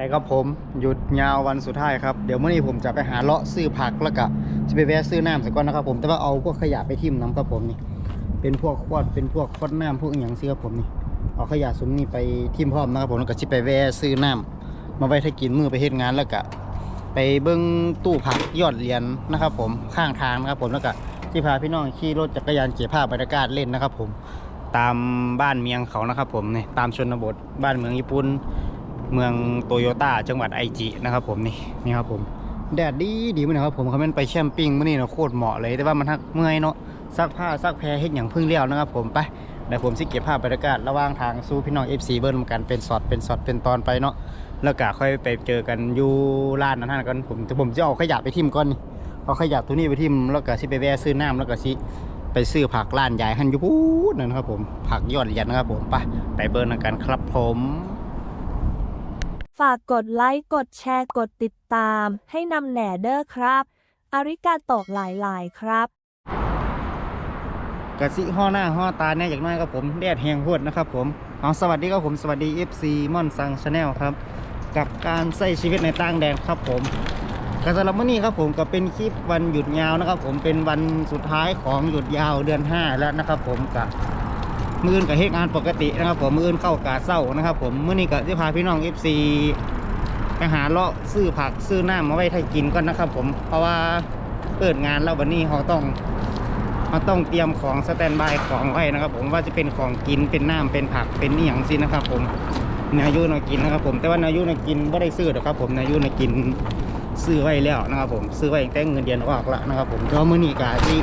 ไปครับผมหยุดยาววันสุดท้ายครับ เดี๋ยวเมื่อนี้ผมจะไปหาเลาะซื้อผักแล้วก็จะไปแวะซื้อน้ำสักก่อนนะครับผมแต่ว่าเอาพวกขยะไปทิ่มน้ำครับผมนี่ เป็นพวกขวดเป็นพวกขวดน้ำพวกอย่างเสียครับผมนี่เอาขยะซุ้มนี่ไปทิ่มพร้อมนะครับผมแล้วก็จะไปแวะซื้อน้ำมาไว้ถ้ากินมือไปเฮ็ดงานแล้วก็ไปเบิ้งตู้ผักยอดเหรียญนะครับ ผมข้างทางนะครับผมแล้วก็ที่พาพี่น้องขี่รถจักรยานเก็บภาพบรรยากาศเล่นนะครับ ผมตามบ้านเมียงเขานะครับ ผมนี่ตามชนบทบ้านเมืองญี่ปุ่น เมืองโตโยต้าจังหวัดไอจินะครับผมนี่นี่ครับผมแดดดีดีมั้ยนะครับผมเขาเป็นไปแคมปิ้งมื่อนี้เนาะโคตรเหมาะเลยแต่ว่ามันทักเมื่อยเนาะซักผ้าซักแพรเฮ็ดอย่างพึ่งเลี้ยวนะครับผมไปเดี๋ยวผมสิเก็บภาพบรรยากาศระหว่างทางสู้พี่น้อง FC เบิ้ลนกันเป็นสอดเป็นสอดเป็นตอนไปเนาะแล้วก็ค่อยไปเจอกันอยู่ร้านนั้นนกันผมจะผมจะเอาขยะไปทิมก่อนนี่เอาขยะตัวนี้ไปทิมแล้วก็สิไปแวะซื้อน้ำแล้วก็สิไปซื้อผักร้านยายหันยูพูดนั่นนะครับผมผักยอดเหรียญนะครับผมไปไปเบิ้ลนกันครับผม ฝากกดไลค์ กดแชร์ กดติดตาม ให้นำแหน่เด้อครับ อาริกาโตกหลายๆครับ กะสิห่อหน้าห่อตาแน่อย่างน้อยครับผมแดดแหงโพดนะครับผมเอาสวัสดีครับผมสวัสดี FC ม่อนซังชาแนลครับ กับการใช้ชีวิตในต่างแดนครับผมกสำหรับมื้อนี้ครับผมก็เป็นคลิปวันหยุดยาวนะครับ ผมเป็นวันสุดท้ายของหยุดยาวเดือน 5 แล้วนะครับ ผมกับ มืออื่นกับเฮ็ดงานปกตินะครับผมมืออื่นเข้ากาเศร้านะครับ ผมมื้อนี้ก็จะพาพี่น้อง FC ไปหาเลาะซื้อผักซื้อน้ำมาไว้ให้กินก่อนนะครับ ผมเพราะว่าเปิดงานแล้ววันนี้เขาต้องเราต้องเตรียมของสแตนบายของไว้นะครับ ผมว่าจะเป็นของกินเป็นน้ำเป็นผักเป็นนี่อย่างสินะครับ ผมนายุนากินนะครับ ผมแต่ว่านายุนากินไม่ได้ซื้อหรอกครับ ผมนายุนากินซื้อไว้แล้วนะครับ ผมซื้อไว้ตั้งแต่เงินเดือนออกแล้วนะครับ ผมก็มื้อนี้กะที่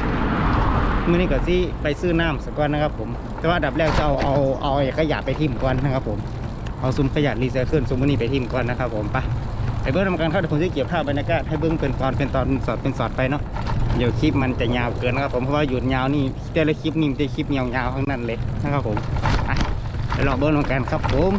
มื้อนี้ก็ที่ไปซื้อน้ำสักก่อนนะครับผม แต่ว่าดับแรกจะเอาเอาเอาไอ้ขยะไปทิ่มก่อนนะครับผมเอาซุ้มขยะรีไซเคิลซุ้มมื้อนี้ไปทิ่มก่อนนะครับผมไปไปเบิ้งทำการเข้าเดี๋ยวผมจะเก็บภาพบรรยากาศให้เบิ้งเป็นตอนเป็นตอนสอดเป็นสอดไปเนาะเดี๋ยวคลิปมันจะยาวเกินนะครับผมเพราะว่าหยุดยาวนี่แต่ละคลิปนี่จะคลิปยาวๆทั้งนั้นเลยนะครับผมอะไปลองเบิ้งกันครับผม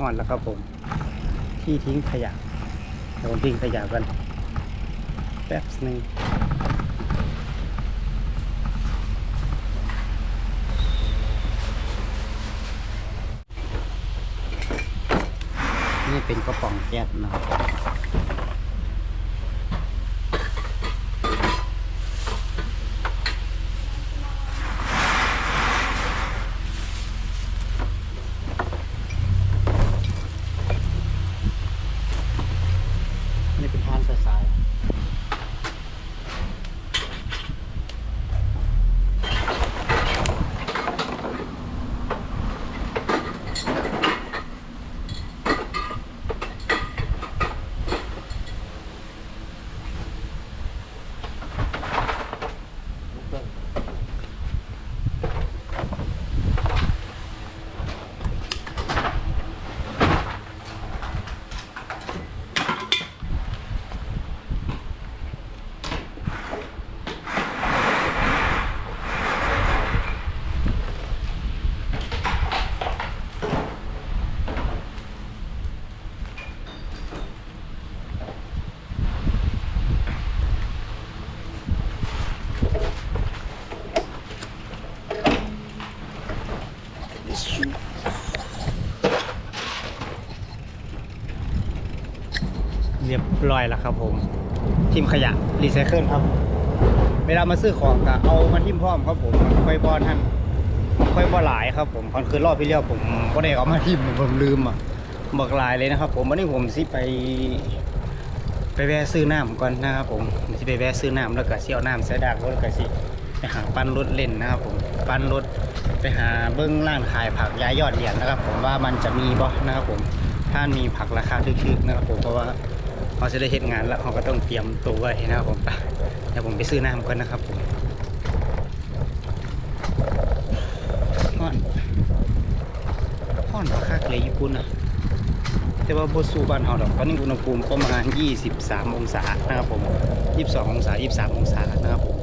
อ่อนแล้วครับผม ที่ทิ้งขยะเดี๋ยวผมทิ้งขยะกัน แป๊บนึงนี่เป็นกระป๋องแก๊สนะครับ ร้อยแล้วครับผมทิมขยะรีไซเคิลครับ เวลามาซื้อของก็เอามาทิมพร้อมครับผมมันค่อยบอลท่านมันค่อยบ่หลายครับผมตอนคืนรอบพี่เลี้ยวผมก็ได้เอามาทิมผมลืมอะบอกลายเลยนะครับ ผมวันนี้ผมสิไปไปแวะซื้อน้ำก่อนนะครับผมผมสิไปแวะซื้อน้ำแล้วก็เสิเอาน้ำใส่ดากรถแล้วก็สิไปหาปั้นรถเล่นนะครับผมปั้นรถไปหาเบิ้องร้านขายผักย้ายยอดเหรียญนะครับ ผมว่ามันจะมีบ่นะครับผมถ้ามีผักราคาถูกๆนะครับผมเพราะว่า เขาจะได้เห็นงานแล้วเขาก็ต้องเตรียมตัวไว้นะครับผมเดี๋ยวผมไปซื้อน้ำก่อนนะครับผมห่อนห่อนว่าคักเลยญี่ปุ่นอะแต่ว่าบสูบ้านเฮาดอกตอนนี้อุณหภูมิประมาณ 23 องศานะครับผม 22 องศา 23 องศานะครับผม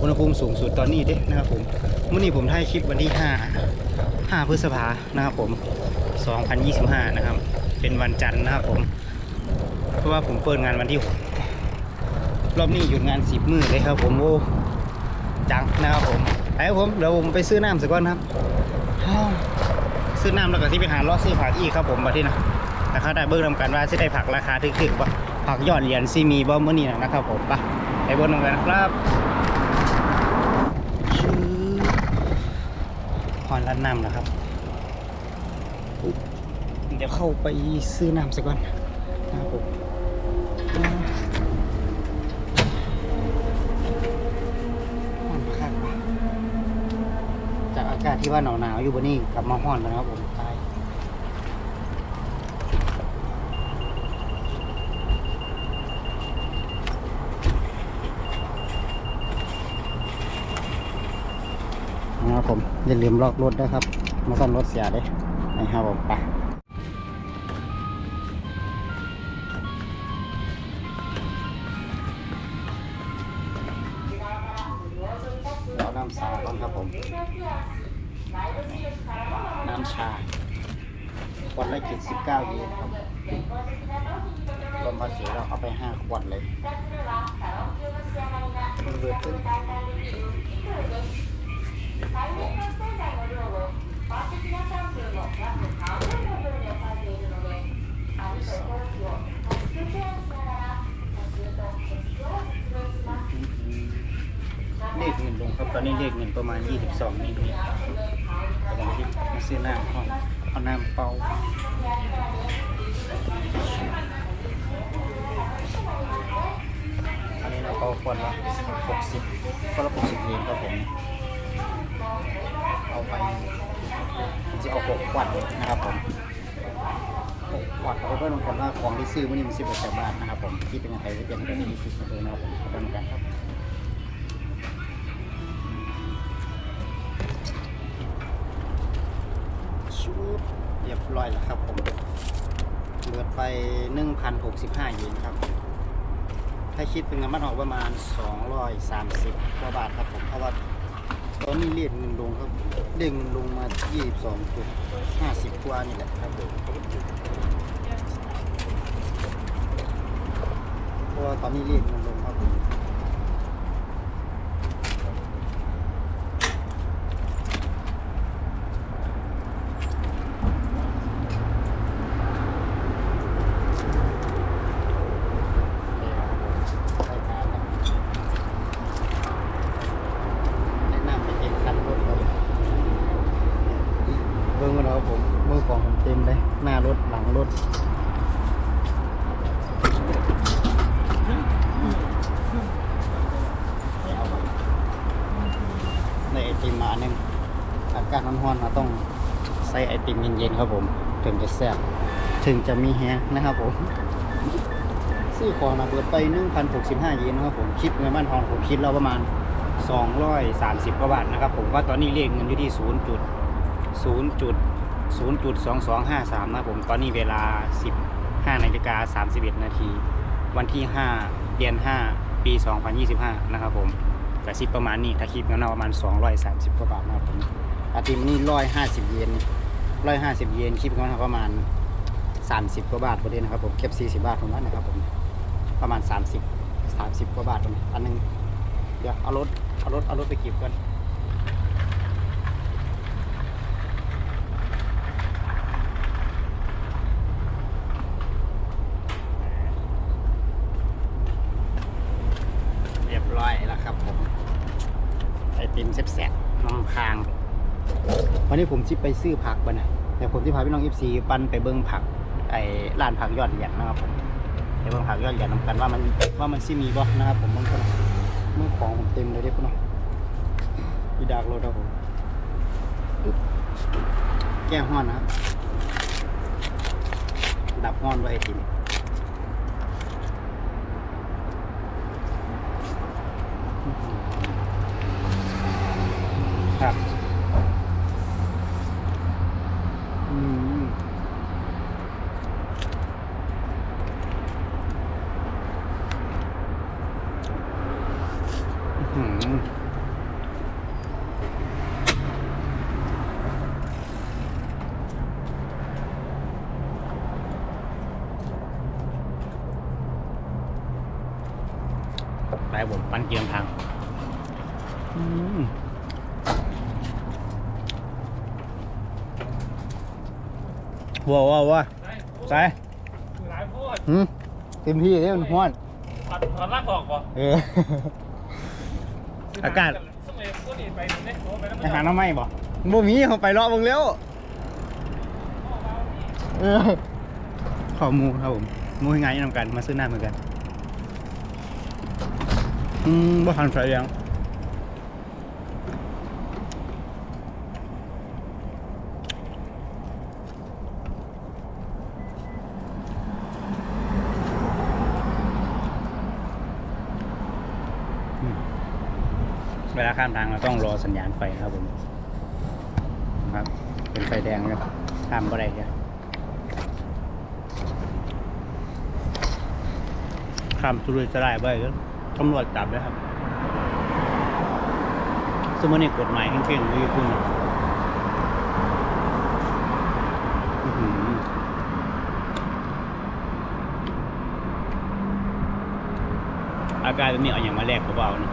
อุณหภูมิสูงสุดตอนนี้เด้นะครับผมเมื่อนี้ผมถ่ายคลิปวันที่ 5 5 พฤษภานะครับผม 2025 นะครับ เป็นวันจันทร์นะครับผม เพราะว่าผมเปิดงานวันที่6รอบนี้หยุดงาน10มื้อเลยครับ ผมโอ้จังนะครับผมไปครับผมเดี๋ยวผมไปซื้อน้ำสักก่อนครับซื้อน้ำแล้วก็ที่ไปหาล้อซื้อผักอีกครับผมมาที่นะแต่เขาได้เบิ่งนำกันว่าจะได้ผักราคาถึกๆว่าผักยอดเหรียญซีมีบ่เมื่อนี้นะครับผมไปไปเบิ่งนำกันนะครับชื่อหอนร้านน้ำนะครับเดี๋ยวเข้าไปซื้อน้ำสักก่อนนะครับผมร้อนคักว่ะจากอากาศ ที่ว่าหนาวๆอยู่บนนี่กลับมาห้อนแล้วนะครับผมตายนะครับผมอย่าลืมล็อกรถด้วยครับ มาซ่อมรถเสียเด้นะครับผมไป ภาษีเราเอาไปห้าขวดเลยเบิดขึ้นเลขเงินลงครับตอนนี้เลขเงินประมาณ 22นิดๆกำลังคิดซื้อน้ำห้องเอาน้ำเป ล่าอันนี้เราคนละ60คนละ60เยนครับผมเอาไปจะเอา6ขวดนะครับผม6ขวดเอาไปเพิ่มคนละของที่ซื้อวันนี้มัน10บาทนะครับผมคิดเป็นเงินไทยจะเป็นเงินที่ดีที่สุดเลยนะครับผมขอบคุณกันครับชุบเรียบร้อยแล้วครับผมเหลือไป1,065เยนครับ ถ้าคิดเป็นเงินมันออกประมาณ 230กว่าบาทครับผมเพราะว่าตอนนี้เรียกเงินลงครับเรียกเงินลงมา22.50กว่านี่แหละครับผมเพราะว่าตอนนี้เรียกเงินลงครับผม แนะนำไปเองคันรถเลยเบิ้งมาแล้วครับผมมือของผมเต็มเลย หน้ารถหลังรถ ในไอติมมาอันหนึงอากาศร้อนๆเราต้องใส่ไอติม เย็นๆครับผมถึงจะแซ่บถึงจะมีแฮงนะครับผมซื้อของนะเปิดไป 1,065 เยนนะครับผมคิดเงินบ้านทองผมคิดแล้วประมาณ 230กว่าบาทนะครับผมว่าตอนนี้เลขเงินอยู่ที่ 0 จุด 0 จุด 0 จุด 2253 นะครับผมตอนนี้เวลา 15นาฬิกา31 นาที วันที่ 5 เดือน 5 ปี 2025 นะครับผมกระซิบประมาณนี้ถ้าคิดเงินเอาประมาณ 230กว่าบาทนะครับผมอาติมนี่150 เยน 150เยนคิดเงินเอาประมาณ30กว่าบาทพอดีนนะครับผมเก็บ40บาทตรงนั้นะครับผมประมาณ30 30กว่าบาทตรงนี้อันหนึงเดี๋ยวเอารถเอารถเอารถไปเก็บกันเรียบร้อยแล้วครับผมไอติมแซ่บๆน้องคาง วันนี้ผมชิไปซื้อผักบ้านะแต่ผมที่พาพี่น้องเอฟซีปันไปเบิ้งผักไอร้านผักยอดเหรียญนะครับผมไปเบิ้งผักยอดเหรียญนำกันว่ามันว่ามันซิมีบ่นะครับผมเบางคนมือของผมเต็มเลยเด็กน้องอีดากรถครับผมแก้ห้อนนะครับดับห้อนไว้ไอติมครับ ไปผมปั้นเกียมทางอืว้าวว้าวว้ใส่หลายโพดอืมเต็มที่เลยมันห่อนตอนผัดลากออกป่ะเออ อากาศสมัยพวกนี้ไปเนี่ยโอ้ไปแล้วไปหาน้ำไหม้บ่บ่มีเขาไปเลาะเบิ่งแล้วเออขอหมูครับผมหมูให้ไงนำกันมาซื้อหน้าเหมือนกันอืมบ่ทันใส่ยังอืมเวลา ข้ามทางเราต้องรอสัญญาณไฟครับผมครับ เป็นไฟแดงเลยข้ามบ่ได้จ้ะข้ามสุรุ่ยสลายไปก็ตำรวจจับเลยครับสมมตินี่กฎหมายเข่งๆในญี่ปุ่นอะอื้ออาการแบบนี้เอาอย่างมาแลกกับเบานะ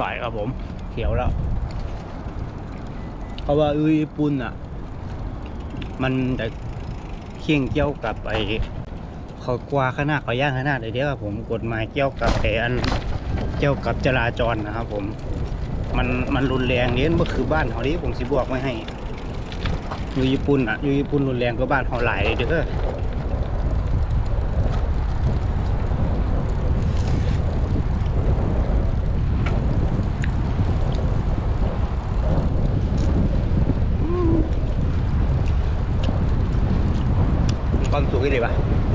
บ่ายครับผม เขียวแล้ว เพราะว่าอุยญี่ปุ่นอะ มันจะเคียงเกี่ยวกับไอ้เขากวาขนาดเขาย่างขนาดเดียวครับผมกฎหมายเกี่ยวกับไอ้อันเกี่ยวกับจราจรนะครับผม มันมันรุนแรงเนี้ยมันคือบ้านเขาดิผมสิบอกไม่ให้อยู่ญี่ปุ่นอะอยู่ญี่ปุ่นรุนแรงกว่าบ้านเขาหลายเลยเด้อ มีความสุขเลยปะ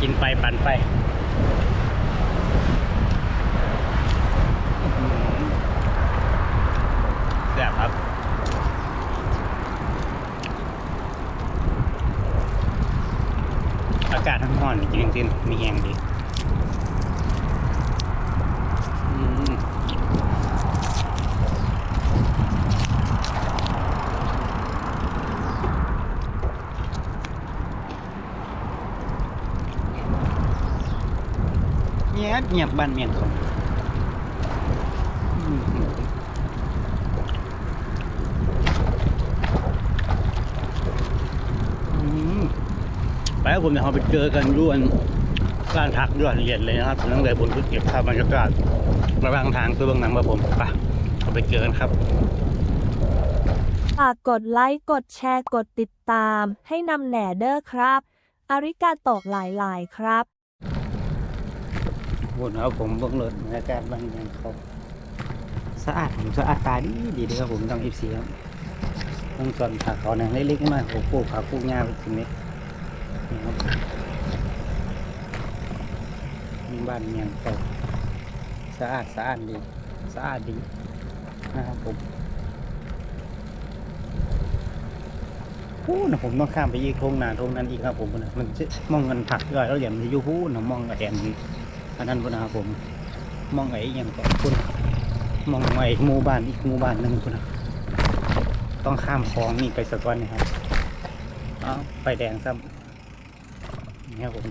กินไปปั่นไปอื้อหือแซ่บครับอากาศทั้งร้อนจริงๆมีแหงดีอืม เงีย บเงียบบ้านเมียงเขาไปครับผมเดี๋ยวเราไปเจอกันด้วนการทักยอดเหรียญเลยนะครับตั้งแต่บนพื้นเก็บภาพบรรยากาศระหว่างทางเพื่อเบื้องหนังมาผมไปเราไปเจอกันครับฝากกดไลค์ กดแชร์ กดติดตาม ให้นำแหน่เด้อครับ อาริกาโตกหลาย ๆ ครับ วนครับผมเบื้องรถบรรยากาศบางอย่างเขาสะอาดผมสะอาดตาดีดีเลยครับผมต้องอีซีครับต้องส่วนขาเขาเนี่ยเล็กๆน้อยๆผมปลูกขาปลูกหญ้าไปถึงนี้นี่ครับนี่บ้านเมียงเขาสะอาดสะอาดดีสะอาดดีนะครับผมพูนะผมต้องข้ามไปอีกทงนาทงนั้นอีกครับผมนะมันจะมองกันถักย่อยแล้วอย่างมันจะยู่พูนะมองกับแอนนี่ อันนั้นพุ่นนะครับผมมองไอ้ยังก็พุ่นมองไอ้หมู่บ้านอีกหมู่บ้านหนึงพุ่นนะต้องข้ามคลองนี่ไปสักวันนะครับเอาไปแดงซ้ำนี่ครับผม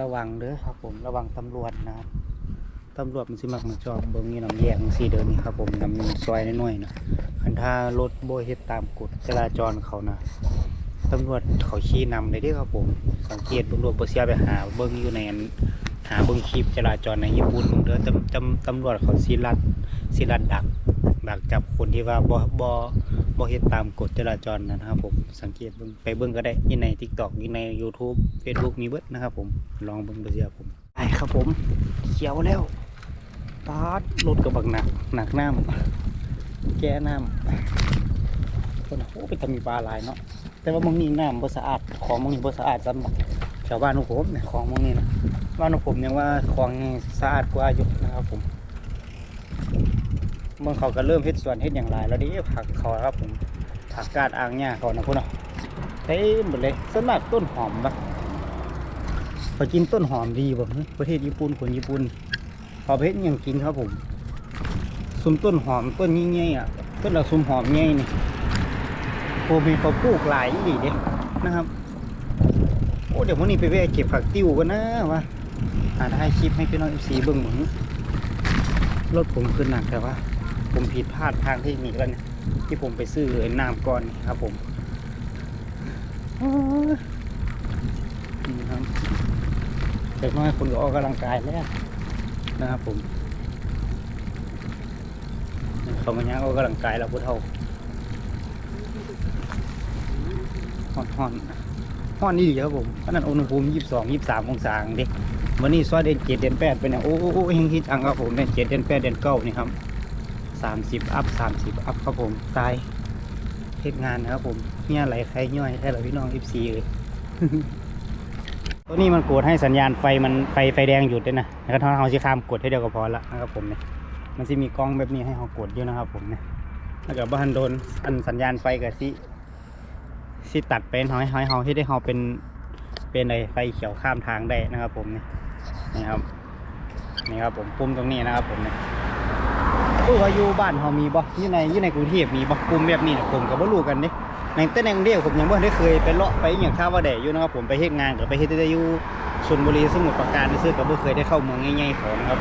ระวังเด้อครับ ผมระวังตำรวจนะครับตำรวจมันสิมักมันชอบเบิ่งนี่น้ำแยกสีเดินนี่ครับ ผมน้ำซอยน้อยๆนะคันถ้ารถโบยเฮ็ดตามกฎจราจรเขานะตำรวจเขาชี้นำเลยเด้อครับผม สังเกตตำรวจบ่เสียไปหาเบิ่งอยู่ในอัน หาเบิ่งคลิปจราจรในญี่ปุ่นเด้อตำตำตำรวจเขาสิรัดสิรัดดักดักจับคนที่ว่าบ่บ่บ่เฮ็ดตามกฎจราจรนะครับผมสังเกตเบิ่งไปเบิ่งก็ได้ยู่ใน TikTok อยู่ใน YouTube Facebook มีเบิดนะครับผมลองเบิ่งบ่เสียผมไปครับผมเขียวแล้วปาดรถกระบักหนักหนักน้ำแก้น้ำคนโอ้ไปทำมีปลาหลายเนาะแต่ว่ามึงนี่น้ำบ่สะอาดของมึงนี่บ่สะอาดสำหรับแถวบ้านของผมเนี่ยของมึงนี่นะ บ้านของผมยังว่าของสะอาดกว่าอยู่นะครับผมเมืองเขาก็เริ่มเฮ็ดสวนเฮ็ดอย่างไรแล้วเดิผักเขาครับผมผักกาดอ่างหญ้าเขานะพุ่นเนาะเต็มหมดเลยส่วนมากต้นหอมปะพอกินต้นหอมดีบ่ประเทศญี่ปุ่นคนญี่ปุ่นพอเฮ็ดยังกินครับผมซุ้มต้นหอมต้นยิ่งๆอะต้นเราซุ้มหอมใหญ่นี่ผมมีเขาปลูกหลายอีกเด้นะครับโอ้เดี๋ยววันนี้ไปแวะเก็บผักติ้วกันนะวะ หาถ่ายคลิปให้พี่น้องเอฟซีเบิ่งเหมือนรถผมขึ้นหนักแต่ว่า ผมผิดพลาดทางเทคนิคแล้วเนี่ยที่ผมไปซื้อไอ้น้ำก้อนนี่ครับผมนี่ครับเด็กน้อยคนก็ออกกำลังกายแล้วนะครับผมเขามาย่างออกกำลังกายแล้วพูดเท่าห่อนห่อนห่อนนี่ดีครับผมขนาดอุณหภูมิยี่สิบสองยี่สิบสามองศาเด็ก วันนี้ซอยเดือนเจ็ดเดือนแปดเป็นเนี่ยโอ้โหเฮงฮิตจังครับผมเดือนเจ็ดเดือนแปดเดือนเก้านี่ครับสามสิบอัพสามสิบอัพครับผมตายเฮ็ดงานนะครับผมเนี่ยไหลใครย่อยแค่เราพี่น้องอีซีเลยตัวนี้มันกดให้สัญญาณไฟมันไฟไฟแดงหยุดด้วยนะแล้วถ้าเราจะข้ามกดให้เดียวก็พอละนะครับผมเนี่ยมันจะมีกล้องแบบนี้ให้เรากดอยู่นะครับผมเนี่ยถ้าเกิดว่าทันโดนอันสัญญาณไฟกับสิสิตัดเป็นห้ให้เราให้ได้เราเป็นเป็นอะไรไฟเขียวข้ามทางได้นะครับผมเนี่ย นี่ครับ นี่ครับผมปุ่มตรงนี้นะครับผมเนี่ยตู้ว่าอยู่บ้านเฮามีบ่อยู่ในอยู่ในกรุงเทพมีบ่กลุ่มแบบนี้นะผมก็บ่รู้กันเด้ในแต่ในกรุงเทพผมยังบ่ได้เคยไปเลาะไปอย่างข้าวว่าได้อยู่นะครับผมไปเฮ็ดงานก็ไปเฮ็ดแต่อยู่ชลบุรีสมุทรปราการซื่อก็บ่เคยได้เข้าเมืองใหญ่ๆของนะครับ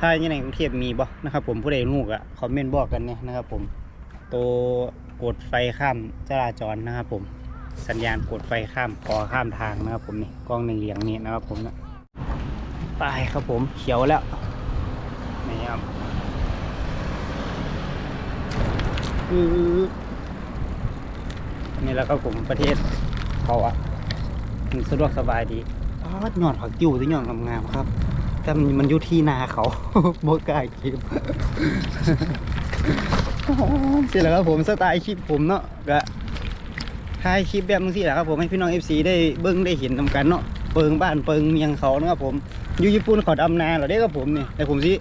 ถ้าอยู่ในกรุงเทพมีบ่นะครับผมผู้ใดรู้ก็คอมเมนต์บอกกันเนี่ยนะครับผมตัวกดไฟข้ามจราจรนะครับผมสัญญาณกดไฟข้ามขอข้ามทางนะครับผมนี่กล้องหนึ่งเหลียงนี่นะครับผมนะ ไปครับผมเขียวแล้ว นี่ครับคือนี่แหล้วก็ผมประเทศเขาอะมันสะดวกสบายดีอ๋อยอดผักจิ้วที่ยอดงามๆครับแต่มันมันอยู่ที่นาเขาโบกล้าเก็บเสร็จแล้วครับผมสไตล์คลิปผมเนาะก็ถ่ายคลิปแบบนี้สิแหละครับผมให้พี่น้อง FC ได้เบิ้งได้เห็นทำกันเนาะเปิงบ้านเปิงเมียงเขานะครับผม อยู่ญี่ปุ่นขาดำนาเหรอเด้ครับผมเนี่ยแต่ผมสิ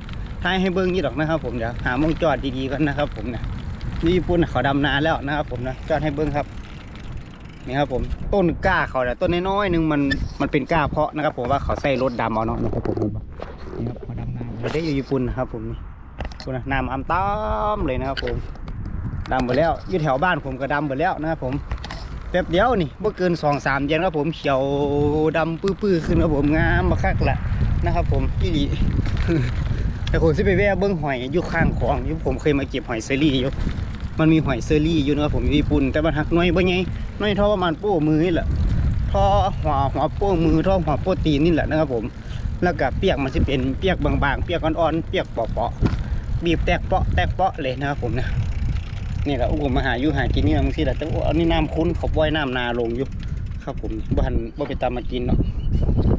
ถ่ายให้เบิ้งยี่ดอกนะครับผมเดี๋ยวหามองจอดดีๆกันนะครับ ผมเนี่ยนี่ญี่ปุ่นเขาดำนาแล้วนะครับ ผมนะจอดให้เบิ้งครับนี่ครับผมต้นกล้าเขาเนี่ยต้นน้อยๆหนึงมันมันเป็นกล้าเพาะนะครับผมว่าเขาใส่รถดำเอาเนาะนะครับผมนี่ครับเขาดำนาเราได้อยู่ญี่ปุ่นนะครับ ผมนี่คุณนะน้ำอัมต้อมเลยนะครับ ผมดำหมดแล้วอยู่แถวบ้านผมก็ดำหมดแล้วนะครับผมแป๊บเดียวนี่เมื่อเกินสองสามเดือนครับผมเขียวดำปื้อๆขึ้นครับผมงามมาคักแหละ นะครับผมที่ดีแต่ผมสิไปแวะเบิ้งหอยอยู่ข้างคลองอยู่ผมเคยมาเก็บหอยเซอรี่อยู่มันมีหอยเซอรี่อยู่นะครับผมอยู่ญี่ปุ่นแต่มันหักน้อยบ่ไงน้อยเท่าประมาณโป้มือนี่แหละท่อหัวหัวโป้มือท่อหัวโป้ตีนนี่แหละนะครับผมแล้วก็เปียกมันจะเป็นเปียกบางๆเปียกอ่อนๆเปียกเปาะๆบีบแตกเปาะแตกเปาะเลยนะครับผมนะนี่แหละอุ้มมาหาอยู่หากินนี่บางทีแหละแต่ว่าอันนี้น้ำคุ้นเขาว่ายน้ำนาลงอยู่ ครับผมบ้านบ่ไปตามมากินเนาะ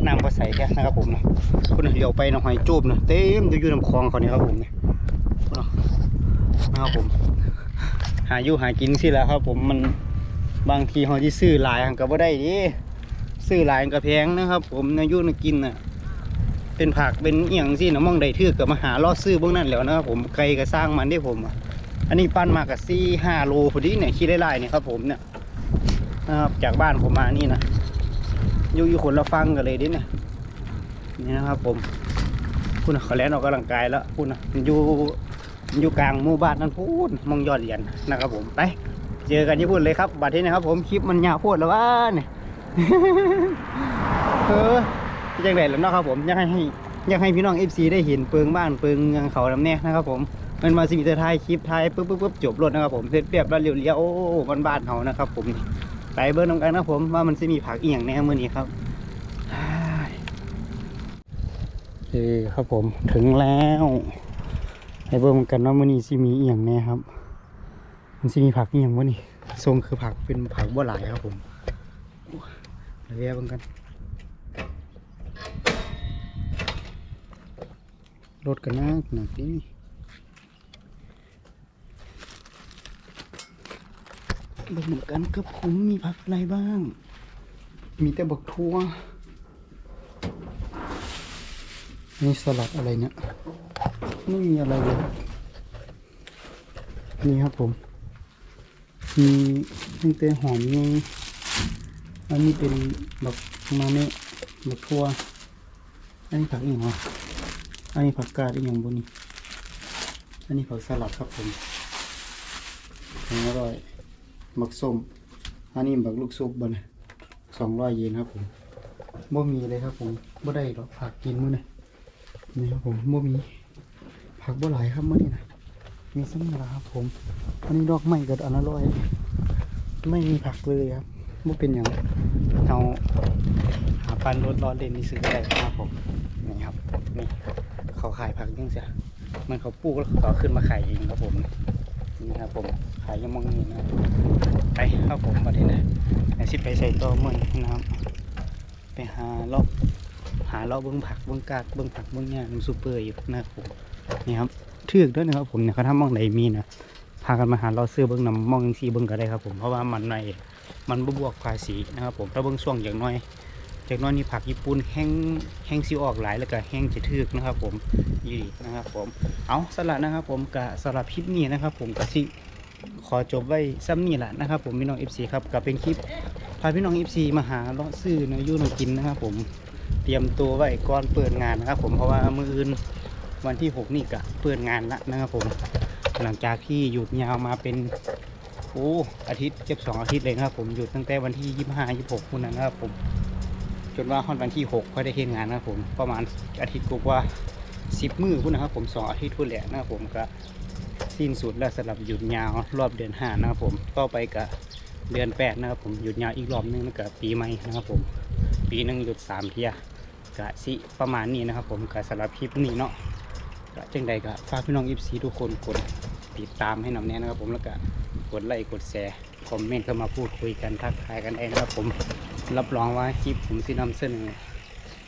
น้ำก็ใสแค่นะครับผมนะคุณน่ะเลี้ยวไปนะหอยจูบนะเต็มจะอยู่น้ำคลองเขาเนี่ยครับผมเนี่ยนาะนะครับผม หาอยู่หากินสิแล้วครับ ผมมันบางทีเขาที่ซื้อหลายหันก็บ่ได้ดิซื้อหลายก็แพงนะครับ ผมนยุนกินน่ะเป็นผักเป็นเอียงสินะมองได้ถือกับมาหาล่อซื้อเบื้องนั้นแหล้วนะครับผมไกลก็สร้างมันได้ผมอะอันนี้ปั้นมากับซี่ห้าโลพอดีเนี่ยคิดได้ไล่เนี่ยครับผมเนี่ย นะครับ จากบ้านผมมานี่นะอยู่อยู่คนละฟังกันเลยดิเนี่ยนี่นะครับ ผมคุณน่ะเขาแล่นออกกำลังกายแล้วคุณนะมันอยู่มันอยู่กลางหมู่บ้านนั่นพูดมองยอดเหรียญนะครับ ผมไป เจอกันที่พูดเลยครับบัดนี้นะครับ ผมคลิปมันยาวพูดแล้วว่าเนี่ยเออจังไดแล้วเนาะครับผมอยากให้อยากให้พี่น้องเอฟซีได้เห็นเปิงบ้านเปิงเงเขาลำเนี้ยนะครับ ผมมันมาสิมีแต่ถ่ายคลิปถ่ายปุ๊บปุ๊บปุ๊บจบรถนะครับผมเสร็จเรียบแล้วเรียวๆโอ้บ้านบ้านเขานะครับ ผม ไปเบิ้งนำกันนะผมว่ามันจะมีผักอียงแน่มือนี้ครับโอเครับผมถึงแล้วให้เบิ้งกันว่ามือนี้สิมีอียงแน่ครับ มันสิมีผักอีหยังวะนี่ทรงคือผักเป็นผักบัวหลายครับผมเดี๋ยวแยกเบิ่งกันรถกันนักหนักนี่ เบิ่งเหมือนกันครับผมมีผักอะไรบ้าง มีแต่บักทั่วนี่สลัดอะไรเนี่ยไม่มีอะไรเลยนี่ครับผม มีตั้งแต่หอมยังอันนี้เป็นบักมาเนะบักทั่วอันนี้ผักอีกเหรออันนี้ผักกาดอีกอย่างบนนี้ อันนี้ผักสลัดครับผมอร่อย มักส้ม อันนี้บักลูกซุปบ่นะสองร้อยเยนครับผมบ่มีเลยครับผมบ่ได้หรอกผักกินมื้อนี้นี่ครับผมบ่มีผักบ่หลายครับมื้อนี้นะมีซ้ำนี่ละครับผม อันนี้ดอกไม้กับอันอร่อยไม่มีผักเลยครับบ่เป็นอย่างเอาหาปันรถร้อนเล่นนี่ซื้อได้ครับผมนี่ครับนี่เขาขายผักยังเสียมันเขาปลูกแล้วเขาขึ้นมาขายเองครับผม นี่ครับผมขายยังมองนี่นะไปครับผมมาที่ไหนไอสิไปใส่ตัวมือนะครับ ไปหาเลาะหาเลาะเบิ้องผักเบิ้องกากเบิ้องผักเบิ้องเนี่ยมันซูเปอร์อยู่นะครับผมนี่ครับเทือกด้วยนะครับผมเนี่ยเขาทำมองไหนมีนะพากันมาหาเราะซื้อเบิ้องนำมองยังซีเบิ้องก็ได้ครับผมเพราะว่ามันในมันบ่บวกภาษีนะครับผมถ้าเบิ้องช่วงอย่างน้อย จากน้อยนี่ผักญี่ปุ่นแห้งแห้งซิออกหลายแล้วก็แห้งจะทึกนะครับผมยี่นะครับผมเอาสลัดนะครับผมกับสลับคลิปนี้นะครับ ผมกับที่ขอจบไว้ซ้ำนี่แหละนะครับ ผมพี่น้อง FC ครับกับเป็นคลิปพาพี่น้อง FC มาหาเลาะซื้อเนื้อยู่นกินนะครับ ผมเตรียมตัวไว้ก่อนเปิดงานนะครับ ผมเพราะว่ามืออื่นวันที่ 6 นี่ก็เปิดงานละนะครับผมหลังจากที่หยุดยาวมาเป็นโอ้อาทิตย์เกือบสองอาทิตย์เลยนะครับ ผมหยุดตั้งแต่วันที่ 25 26พุ่นนั้นนะครับผม จนว่าฮอดวันที่6ค่อยได้เห็นงานนะครับผมประมาณอาทิตย์กว่า10มือพุ่นนะครับผมสองอาทิตย์พุ่นแหละนะครับผมก็สิ้นสุดแล้วสำหรับหยุดยาวรอบเดือนห้านะครับผมต่อไปกับเดือนแปดนะครับผมหยุดยาวอีกรอบหนึงแล้วกับปีใหม่นะครับผมปีหนึงหยุดสามเที่ยกะสิประมาณนี้นะครับผมกับสำหรับคลิปนี้เนาะกะจังใดก็ฝากพี่น้องอิฟซีทุกคนกดติดตามให้นำแน่นะครับผมแล้วก็กดไลค์กดแชร์คอมเมนต์เข้ามาพูดคุยกันทักทายกันเองนะครับผม รับรองว่าคลิปผมสินำเสนอ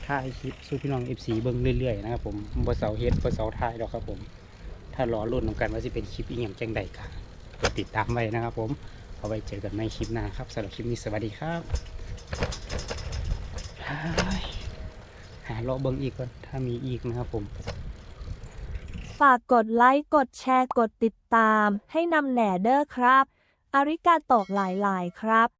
ถ่ายคลิปสู่พี่น้องเอฟซีเบิ้งเรื่อยๆนะครับผมบ่เสาเฮดบ่เสาถ่ายดอกครับผม ถ้ารอรุ่นนำกันว่าจะเป็นคลิปอีกอย่างจังใดกันกดติดตามไว้นะครับผมเอาไว้เจอกันในคลิปหน้าครับสำหรับคลิปนี้สวัสดีครับหาเลาะเบิ้งอีกก่อนถ้ามีอีกนะครับผม ฝากกดไลค์กดแชร์กดติดตาม ให้นำแหน่เด้อครับ อาริกาโตะหลายๆ ครับ